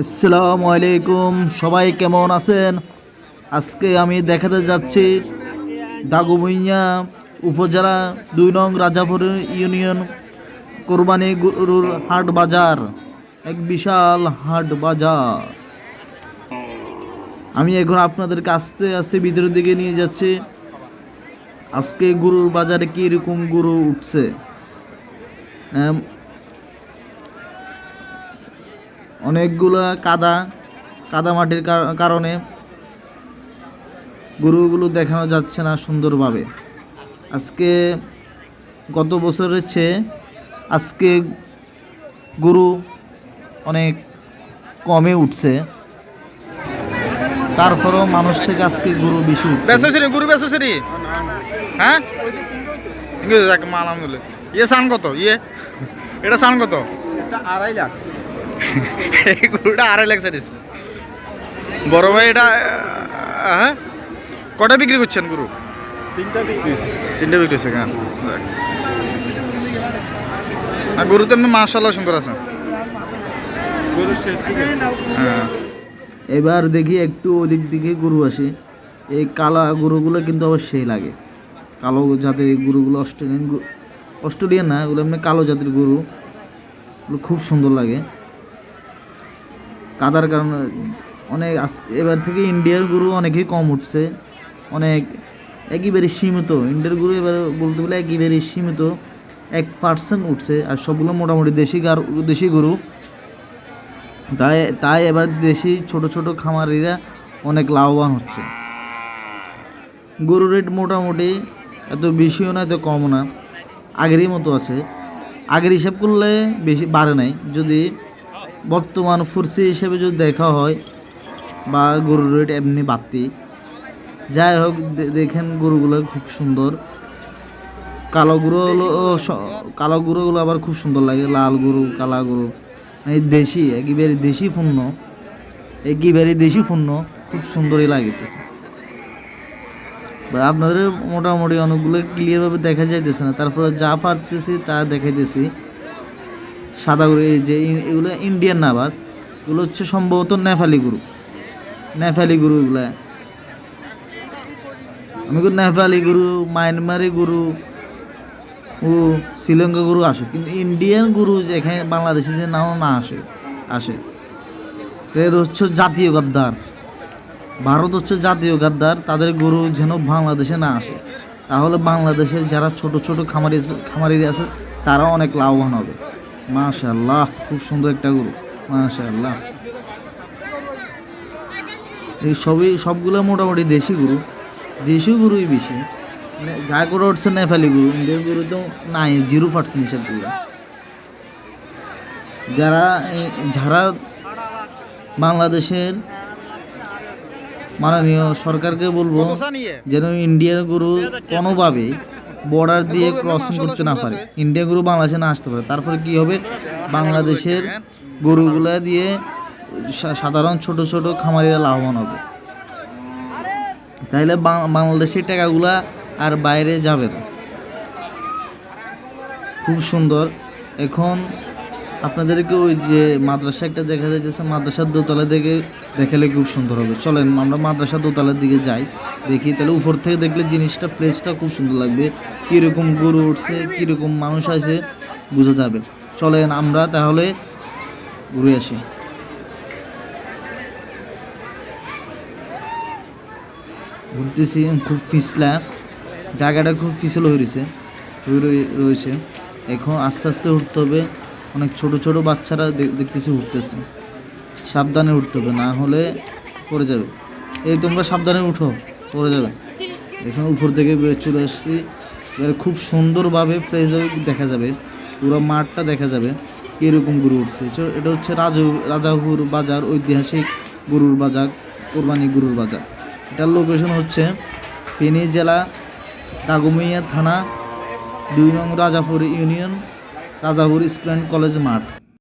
আসসালামু আলাইকুম, সবাই কেমন আছেন? আজকে আমি দেখাতে যাচ্ছি দাগুমইয়া উপজেলা দুই নং রাজাপুর ইউনিয়ন কোরবানি গরুর হাট বাজার, এক বিশাল হাট বাজার। আমি এখন আপনাদেরকে আস্তে আস্তে ভিতরের দিকে নিয়ে যাচ্ছি। আজকে গরুর বাজারে কীরকম গরু উঠছে? অনেকগুলা কাদা কাদা মাটির কারণে গরুগুলো দেখানো যাচ্ছে না সুন্দরভাবে। আজকে গত বছরের চেয়ে আজকে গরু অনেক কমে উঠছে। তারপরেও মানুষ থেকে আজকে গরু বেশি উঠছে। গরু বেসোসরি হ্যাঁ? মাল ইয়ে সান কত? ইয়ে? এটা সান কত? আড়াই লাখ। এই গরুটা আড়াই লাখ সারিস বড় ভাই এটা হ্যাঁ? কটা বিক্রি করছেন গুরু? তিনটা বিক্রি হয়েছে। তিনটে বিক্রি হচ্ছে কেন আর গরু তো এমনি মাশাল্লাহ সুন্দর আছে। হ্যাঁ। এবার দেখি একটু ওদিক দিকে গরু আসে। এই কালা গরুগুলো কিন্তু আবার সেই লাগে। কালো জাতের গরুগুলো অস্ট্রেলিয়ান অস্ট্রেলিয়ান না এগুলো এমনি কালো জাতের গরু। খুব সুন্দর লাগে। কাদার কারণে অনেক আজকে এবার থেকে ইন্ডিয়ার গরু অনেকেই কম উঠছে। অনেক একেবারে সীমিত। ইন্ডিয়ার গরু এবার বলতে গেলে একেবারে সীমিত। এক পার্সেন্ট উঠছে আর সবগুলো মোটামুটি দেশি গার, দেশি গরু। তাই তাই এবার দেশি ছোট ছোট খামারিরা অনেক লাভবান হচ্ছে। গরুর রেট মোটামুটি এত বেশিও না, এত কমও না। আগেরই মতো আছে। আগের হিসাব করলে বেশি বাড়ে নাই। যদি বর্তমান ফুরসি হিসেবে যদি দেখা হয়, বা গরুর রেট এমনি বাড়তি, যাই হোক দেখেন গরুগুলো খুব সুন্দর। কালো গরু হলো কালো গরুগুলো আবার খুব সুন্দর লাগে, লাল গরু, কালা গরু। এই দেশি, একেবারে দেশি পণ্য, একেবারে দেশি পণ্য, খুব সুন্দরই লাগিতেছে। আপনাদের মোটামুটি অনেকগুলো ক্লিয়ারভাবে দেখা যাইতেছে না, তারপরে যা পারতেছি তা দেখাইতেছি। সাদা গরু, এই যে এগুলো ইন্ডিয়ান না আবার এগুলো হচ্ছে সম্ভবত নেপালি গরু। নেপালি গরু এগুলা। আমি নেপালি গরু, মায়ানমারি গরু ও শ্রীলঙ্কা গরু আসে। কিন্তু ইন্ডিয়ান গরু যে এখানে বাংলাদেশে যে নাও না আসে আসে। এর হচ্ছে জাতীয় গাদ্দার। ভারত হচ্ছে জাতীয় গাদ্দার, তাদের গরু যেন বাংলাদেশে না আসে। তাহলে বাংলাদেশের যারা ছোট ছোট খামারি খামারি আছে, তারা অনেক লাভবান হবে। মাশাল্লাহ খুব সুন্দর একটা গরু মাশাল্লাহ এই সবই সবগুলো মোটামুটি দেশি গরু দেশি গরুই বেশি। মানে যা করে উঠছে নেপালি গরু ইন্ডিয়ান গরু তো নাই জিরো পার্সেন্ট হিসাব করলে যারা যারা বাংলাদেশের মাননীয় সরকারকে বলব যেন ইন্ডিয়ার গরু কোনোভাবে বর্ডার দিয়ে ক্রসিং করতে না পারে। ইন্ডিয়া গরু বাংলাদেশে না আসতে পারে। তারপরে কি হবে? বাংলাদেশের গরুগুলা দিয়ে সাধারণ ছোট ছোট খামারিরা লাভবান হবে। তাইলে বাং- বাংলাদেশের টাকাগুলা আর বাইরে যাবে না। খুব সুন্দর। এখন আপনাদেরকে ওই যে মাদ্রাসা একটা দেখা যাচ্ছে মাদ্রাসার দোতলা থেকে দেখালে খুব সুন্দর হবে। চলেন আমরা মাদ্রাসা দোতলার দিকে যাই। দেখি, তাহলে উপর থেকে দেখলে জিনিসটা প্লেসটা খুব সুন্দর লাগবে। কীরকম গরু উঠছে, কীরকম মানুষ আছে বোঝা যাবে। চলেন আমরা তাহলে ঘুরে আসি। ঘুরতেছি, খুব পিছলা। জায়গাটা খুব পিছল হয়ে রয়ে- রয়েছে। এখন আস্তে আস্তে উঠতে হবে। অনেক ছোট ছোট বাচ্চারা দেখতেছি উঠতেছে। সাবধানে উঠতে হবে, না হলে পড়ে যাবে। এই তোমরা সাবধানে উঠো। পড়ে যাবে। এখন উপর থেকে চলে আসছি। এবারে খুব সুন্দরভাবে ফ্রেশভাবে দেখা যাবে। পুরো মাঠটা দেখা যাবে কীরকম গরু উঠছে। এটা হচ্ছে রাজু রাজাপুর বাজার, ঐতিহাসিক গরুর বাজার, কোরবানি গরুর বাজার। এটার লোকেশন হচ্ছে ফেনী জেলা দাগুমিয়া থানা, দুই নং Rajapur union, Rajapur school college মাঠ।